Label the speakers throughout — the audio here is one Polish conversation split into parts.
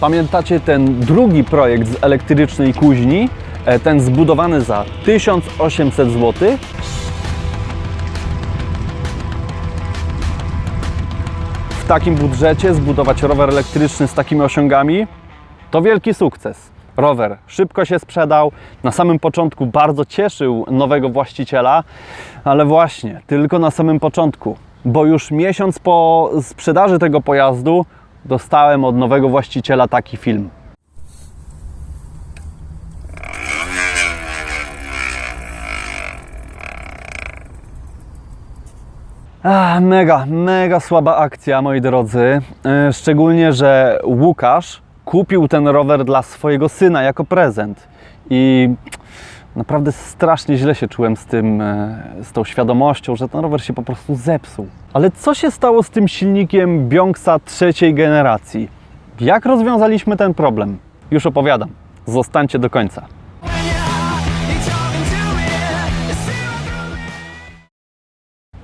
Speaker 1: Pamiętacie ten drugi projekt z elektrycznej kuźni? E, Ten zbudowany za 1800 zł? W takim budżecie zbudować rower elektryczny z takimi osiągami to wielki sukces. Rower szybko się sprzedał, na samym początku bardzo cieszył nowego właściciela, ale właśnie tylko na samym początku, bo już miesiąc po sprzedaży tego pojazdu dostałem od nowego właściciela taki film. Ah, mega, mega słaba akcja, moi drodzy. E, Szczególnie, że Łukasz kupił ten rower dla swojego syna jako prezent. I naprawdę strasznie źle się czułem z tym, e, z tą świadomością, że ten rower się po prostu zepsuł. Ale co się stało z tym silnikiem Bionxa trzeciej generacji? Jak rozwiązaliśmy ten problem? Już opowiadam. Zostańcie do końca.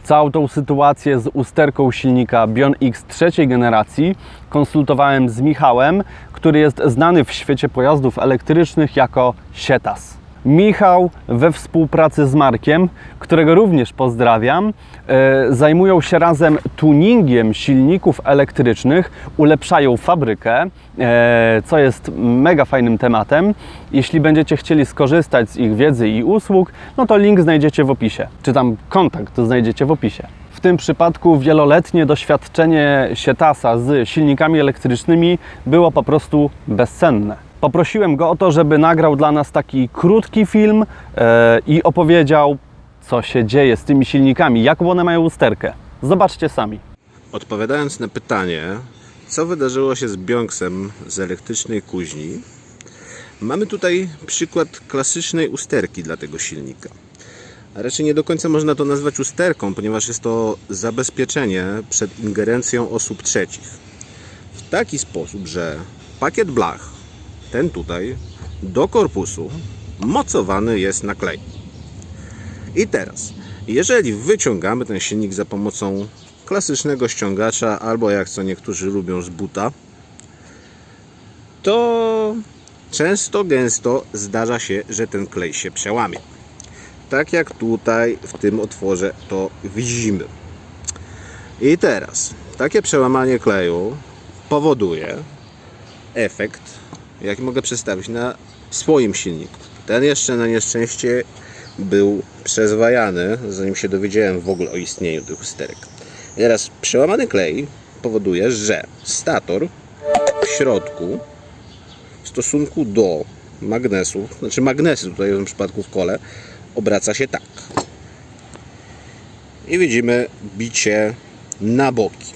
Speaker 1: Całą tą sytuację z usterką silnika Bion X trzeciej generacji konsultowałem z Michałem, który jest znany w świecie pojazdów elektrycznych jako Sietas. Michał we współpracy z Markiem, którego również pozdrawiam, e, zajmują się razem tuningiem silników elektrycznych, ulepszają fabrykę, e, co jest mega fajnym tematem. Jeśli będziecie chcieli skorzystać z ich wiedzy i usług, no to link znajdziecie w opisie, czy tam kontakt znajdziecie w opisie. W tym przypadku wieloletnie doświadczenie Sietasa z silnikami elektrycznymi było po prostu bezcenne. Poprosiłem go o to, żeby nagrał dla nas taki krótki film e, i opowiedział, co się dzieje z tymi silnikami, jaką one mają usterkę. Zobaczcie sami.
Speaker 2: Odpowiadając na pytanie, co wydarzyło się z Bionksem z elektrycznej kuźni, mamy tutaj przykład klasycznej usterki dla tego silnika. A raczej nie do końca można to nazwać usterką, ponieważ jest to zabezpieczenie przed ingerencją osób trzecich. W taki sposób, że pakiet blach, ten tutaj, do korpusu mocowany jest na klej. I teraz, jeżeli wyciągamy ten silnik za pomocą klasycznego ściągacza, albo jak co niektórzy lubią z buta, to często, gęsto zdarza się, że ten klej się przełamie. Tak jak tutaj w tym otworze to widzimy. I teraz takie przełamanie kleju powoduje efekt, jaki mogę przedstawić na swoim silniku. Ten jeszcze na nieszczęście był przezwajany, zanim się dowiedziałem w ogóle o istnieniu tych usterek. Teraz przełamany klej powoduje, że stator w środku w stosunku do magnesu, znaczy magnesy tutaj w tym przypadku w kole, obraca się tak. I widzimy bicie na boki.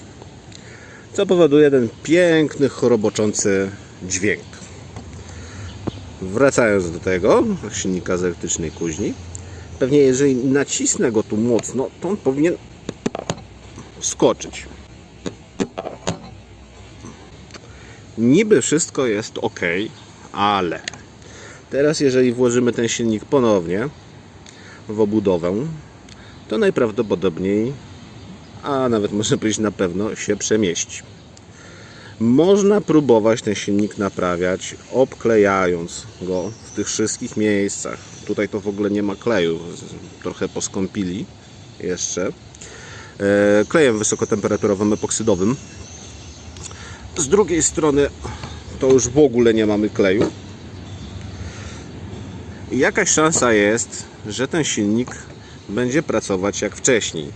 Speaker 2: Co powoduje ten piękny, choroboczący dźwięk. Wracając do tego silnika z elektrycznej kuźni, pewnie jeżeli nacisnę go tu mocno, to on powinien skoczyć. Niby wszystko jest ok, ale teraz jeżeli włożymy ten silnik ponownie w obudowę, to najprawdopodobniej, a nawet można powiedzieć na pewno, się przemieści. Można próbować ten silnik naprawiać, obklejając go w tych wszystkich miejscach. Tutaj to w ogóle nie ma kleju, trochę poskąpili jeszcze. E, Klejem wysokotemperaturowym epoksydowym. Z drugiej strony to już w ogóle nie mamy kleju. Jakaś szansa jest, że ten silnik będzie pracować jak wcześniej.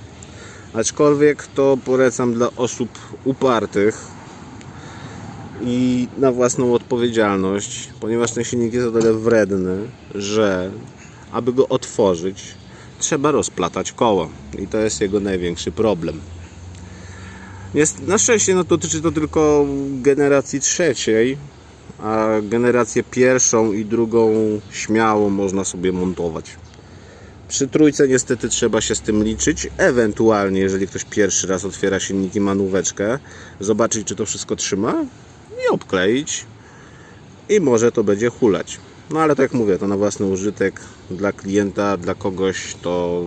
Speaker 2: Aczkolwiek to polecam dla osób upartych, i na własną odpowiedzialność, ponieważ ten silnik jest o tyle wredny, że aby go otworzyć, trzeba rozplatać koło i to jest jego największy problem. Jest, na szczęście no, dotyczy to tylko generacji trzeciej, a generację pierwszą i drugą śmiało można sobie montować. Przy trójce niestety trzeba się z tym liczyć. Ewentualnie, jeżeli ktoś pierwszy raz otwiera silnik i manóweczkę, zobaczyć czy to wszystko trzyma i obkleić i może to będzie hulać. No ale tak jak mówię, to na własny użytek dla klienta, dla kogoś to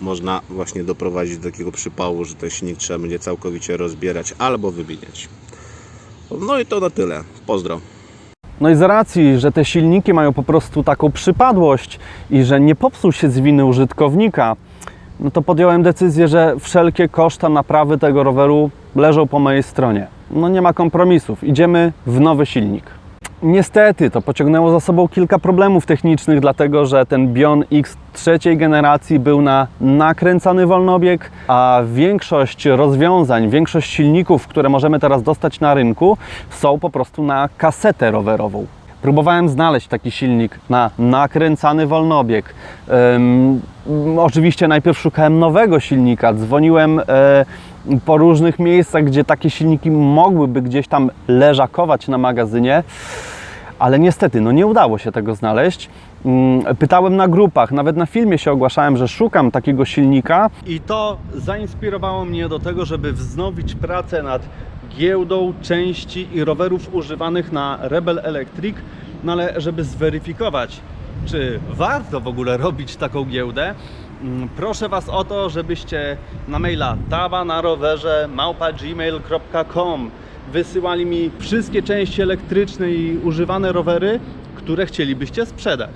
Speaker 2: można właśnie doprowadzić do takiego przypału, że ten silnik trzeba będzie całkowicie rozbierać albo wymieniać. No i to na tyle. Pozdro.
Speaker 1: No i z racji, że te silniki mają po prostu taką przypadłość i że nie popsuł się z winy użytkownika, no to podjąłem decyzję, że wszelkie koszta naprawy tego roweru leżą po mojej stronie. No nie ma kompromisów, idziemy w nowy silnik. Niestety to pociągnęło za sobą kilka problemów technicznych, dlatego że ten Bion X trzeciej generacji był na nakręcany wolnobieg, a większość rozwiązań, większość silników, które możemy teraz dostać na rynku, są po prostu na kasetę rowerową. Próbowałem znaleźć taki silnik na nakręcany wolnobieg. Ym, oczywiście najpierw szukałem nowego silnika, dzwoniłem e, po różnych miejscach, gdzie takie silniki mogłyby gdzieś tam leżakować na magazynie, ale niestety no nie udało się tego znaleźć. Ym, Pytałem na grupach, nawet na filmie się ogłaszałem, że szukam takiego silnika i to zainspirowało mnie do tego, żeby wznowić pracę nad giełdą części i rowerów używanych na Rebel Electric, no ale żeby zweryfikować, czy warto w ogóle robić taką giełdę, mm, proszę Was o to, żebyście na maila taba na rowerze małpa gmail.com wysyłali mi wszystkie części elektryczne i używane rowery, które chcielibyście sprzedać.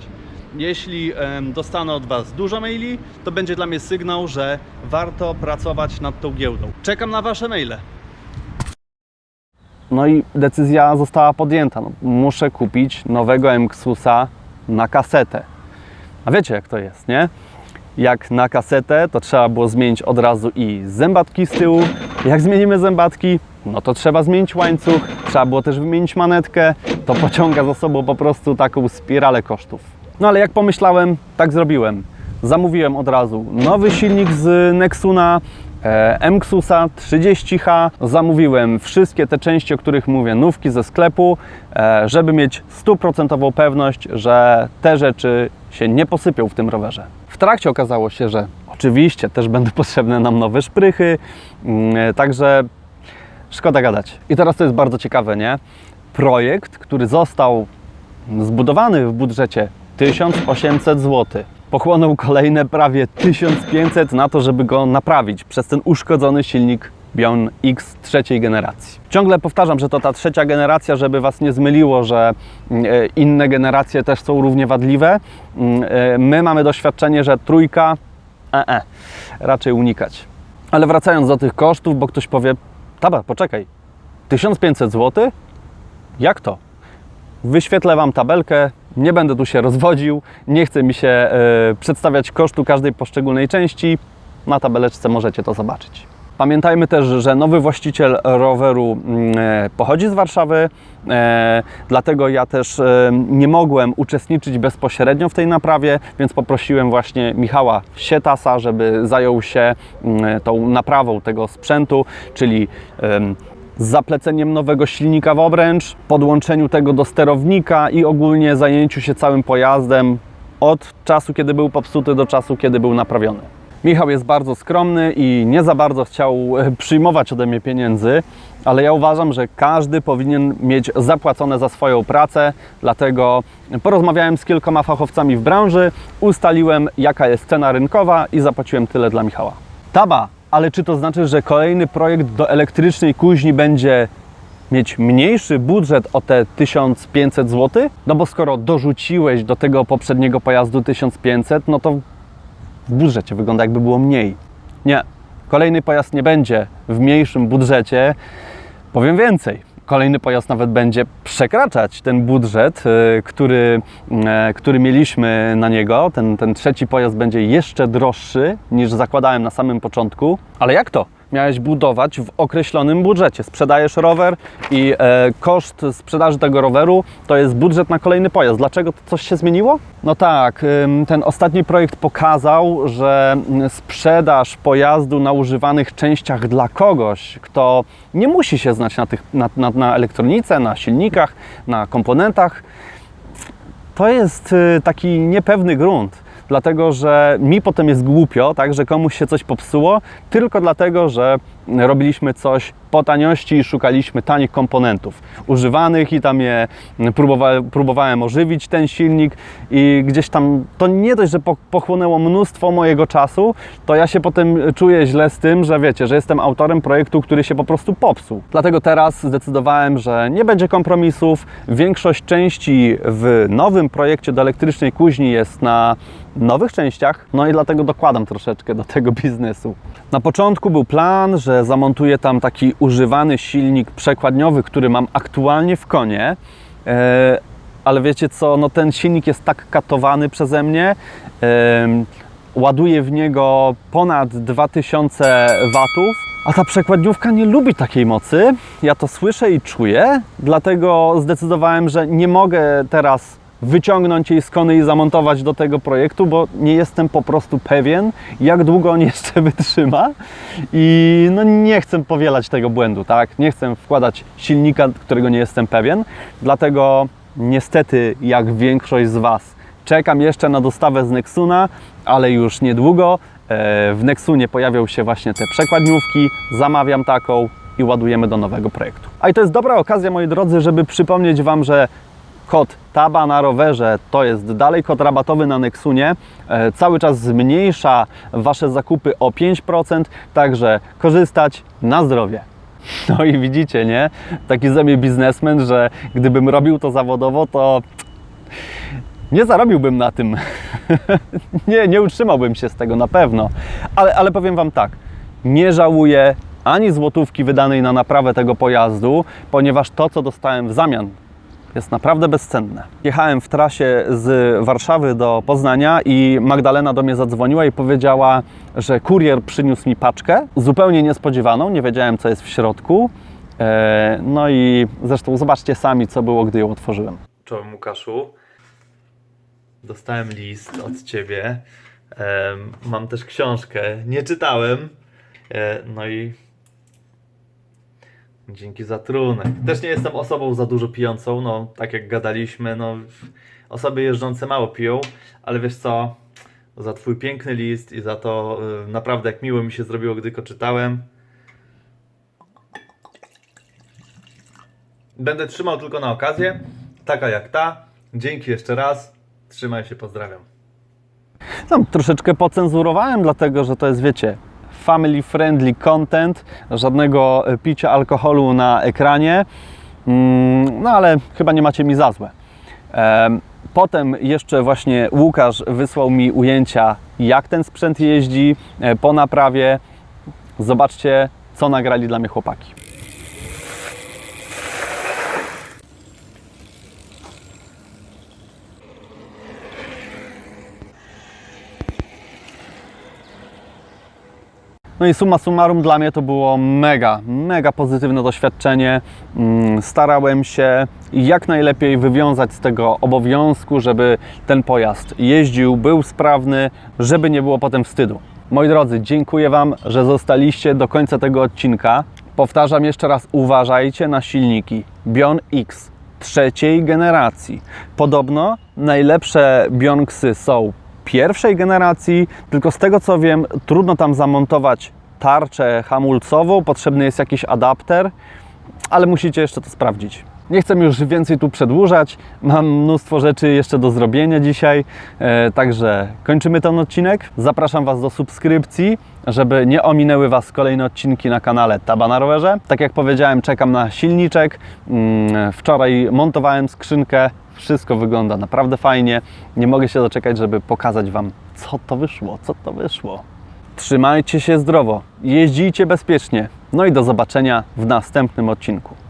Speaker 1: Jeśli dostanę od Was dużo maili, to będzie dla mnie sygnał, że warto pracować nad tą giełdą. Czekam na Wasze maile. No i decyzja została podjęta. No, muszę kupić nowego MXUSa na kasetę. A wiecie jak to jest, nie? Jak na kasetę, to trzeba było zmienić od razu i zębatki z tyłu. Jak zmienimy zębatki, no to trzeba zmienić łańcuch. Trzeba było też wymienić manetkę. To pociąga za sobą po prostu taką spiralę kosztów. No ale jak pomyślałem, tak zrobiłem. Zamówiłem od razu nowy silnik z Nexuna, MXUSa 30H. Zamówiłem wszystkie te części, o których mówię, nówki ze sklepu, e, żeby mieć stuprocentową pewność, że te rzeczy się nie posypią w tym rowerze. W trakcie okazało się, że oczywiście też będą potrzebne nam nowe szprychy, mm, e, także szkoda gadać. I teraz to jest bardzo ciekawe, nie? Projekt, który został zbudowany w budżecie 1800 zł. Pochłonął kolejne prawie 1500 na to, żeby go naprawić przez ten uszkodzony silnik Bion X trzeciej generacji. Ciągle powtarzam, że to ta trzecia generacja, żeby Was nie zmyliło, że mm, e, inne generacje też są równie wadliwe. Mm, e, My mamy doświadczenie, że trójka, e, e, raczej unikać. Ale wracając do tych kosztów, bo ktoś powie, taba, poczekaj, 1500 zł? Jak to? Wyświetlę Wam tabelkę, nie będę tu się rozwodził, nie chce mi się e, przedstawiać kosztu każdej poszczególnej części. Na tabeleczce możecie to zobaczyć. Pamiętajmy też, że nowy właściciel roweru mm, e, pochodzi z Warszawy, e, dlatego ja też nie mogłem uczestniczyć bezpośrednio w tej naprawie, więc poprosiłem właśnie Michała Sietasa, żeby zajął się mm, tą naprawą tego sprzętu, czyli z zapleceniem nowego silnika w obręcz, podłączeniu tego do sterownika i ogólnie zajęciu się całym pojazdem od czasu, kiedy był popsuty, do czasu, kiedy był naprawiony. Michał jest bardzo skromny i nie za bardzo chciał e, przyjmować ode mnie pieniędzy, ale ja uważam, że każdy powinien mieć zapłacone za swoją pracę, dlatego porozmawiałem z kilkoma fachowcami w branży, ustaliłem jaka jest cena rynkowa i zapłaciłem tyle dla Michała. Taba, ale czy to znaczy, że kolejny projekt do elektrycznej kuźni będzie mieć mniejszy budżet o te 1500 zł? No bo skoro dorzuciłeś do tego poprzedniego pojazdu 1500, no to w budżecie wygląda jakby było mniej. Nie, kolejny pojazd nie będzie w mniejszym budżecie. Powiem więcej. Kolejny pojazd nawet będzie przekraczać ten budżet, y, który, y, który mieliśmy na niego. Ten, ten trzeci pojazd będzie jeszcze droższy niż zakładałem na samym początku. Ale jak to? Miałeś budować w określonym budżecie. Sprzedajesz rower i e, koszt sprzedaży tego roweru to jest budżet na kolejny pojazd. Dlaczego coś się zmieniło? No tak, ten ostatni projekt pokazał, że mm, sprzedaż pojazdu na używanych częściach dla kogoś, kto nie musi się znać na, tych, na, na, na elektronice, na silnikach, na komponentach, to jest y, taki niepewny grunt, dlatego że mi potem jest głupio, tak, że komuś się coś popsuło, tylko dlatego, że robiliśmy coś po taniości i szukaliśmy tanich komponentów używanych i tam je próbowałem, próbowałem ożywić ten silnik i gdzieś tam to nie dość, że po- pochłonęło mnóstwo mojego czasu, to ja się potem czuję źle z tym, że wiecie, że jestem autorem projektu, który się po prostu popsuł. Dlatego teraz zdecydowałem, że nie będzie kompromisów. Większość części w nowym projekcie do elektrycznej kuźni jest na nowych częściach, no i dlatego dokładam troszeczkę do tego biznesu. Na początku był plan, że zamontuję tam taki używany silnik przekładniowy, który mam aktualnie w konie. E, ale wiecie co, no ten silnik jest tak katowany przeze mnie. em, ładuję w niego ponad 2000 watów, a ta przekładniówka nie lubi takiej mocy. Ja to słyszę i czuję, dlatego zdecydowałem, że nie mogę teraz wyciągnąć jej z kony i zamontować do tego projektu, bo nie jestem po prostu pewien, jak długo on jeszcze wytrzyma i no nie chcę powielać tego błędu, tak? Nie chcę wkładać silnika, którego nie jestem pewien, dlatego niestety, jak większość z Was, czekam jeszcze na dostawę z Nexuna, ale już niedługo e, w Nexunie pojawią się właśnie te przekładniówki, zamawiam taką i ładujemy do nowego projektu. A i to jest dobra okazja, moi drodzy, żeby przypomnieć Wam, że kod TABA na rowerze to jest dalej kod rabatowy na Nexunie. E, cały czas zmniejsza Wasze zakupy o 5%, także korzystać na zdrowie. No i widzicie, nie? Taki ze mnie biznesmen, że gdybym robił to zawodowo, to nie zarobiłbym na tym. nie, nie utrzymałbym się z tego na pewno. Ale, ale powiem Wam tak, nie żałuję ani złotówki wydanej na naprawę tego pojazdu, ponieważ to, co dostałem w zamian, jest naprawdę bezcenne. Jechałem w trasie z Warszawy do Poznania i Magdalena do mnie zadzwoniła i powiedziała, że kurier przyniósł mi paczkę, zupełnie niespodziewaną, nie wiedziałem, co jest w środku. E, No i zresztą zobaczcie sami, co było, gdy ją otworzyłem.
Speaker 3: Czołem Łukaszu. Dostałem list od ciebie. Mam też książkę. Nie czytałem. E, no i dzięki za trunek. Też nie jestem osobą za dużo pijącą. No, tak jak gadaliśmy, no, osoby jeżdżące mało piją, ale wiesz co? Za twój piękny list i za to y, naprawdę jak miło mi się zrobiło, gdy go czytałem. Będę trzymał tylko na okazję, taka jak ta. Dzięki jeszcze raz. Trzymaj się, pozdrawiam.
Speaker 1: Tam troszeczkę pocenzurowałem, dlatego że to jest, wiecie, family friendly content, żadnego e, picia alkoholu na ekranie. Mm, No ale chyba nie macie mi za złe. Em, Potem jeszcze właśnie Łukasz wysłał mi ujęcia, jak ten sprzęt jeździ e, po naprawie. Zobaczcie, co nagrali dla mnie chłopaki. No i summa summarum dla mnie to było mega, mega pozytywne doświadczenie. Mm, Starałem się jak najlepiej wywiązać z tego obowiązku, żeby ten pojazd jeździł, był sprawny, żeby nie było potem wstydu. Moi drodzy, dziękuję Wam, że zostaliście do końca tego odcinka. Powtarzam jeszcze raz, uważajcie na silniki Bion X trzeciej generacji. Podobno najlepsze Bionksy są pierwszej generacji, tylko z tego co wiem, trudno tam zamontować tarczę hamulcową, potrzebny jest jakiś adapter, ale musicie jeszcze to sprawdzić. Nie chcę już więcej tu przedłużać, mam mnóstwo rzeczy jeszcze do zrobienia dzisiaj, e, także kończymy ten odcinek. Zapraszam Was do subskrypcji, żeby nie ominęły Was kolejne odcinki na kanale Taba na rowerze. Tak jak powiedziałem, czekam na silniczek. Mm, Wczoraj montowałem skrzynkę, wszystko wygląda naprawdę fajnie. Nie mogę się doczekać, żeby pokazać Wam, co to wyszło, co to wyszło. Trzymajcie się zdrowo, jeździcie bezpiecznie. No i do zobaczenia w następnym odcinku.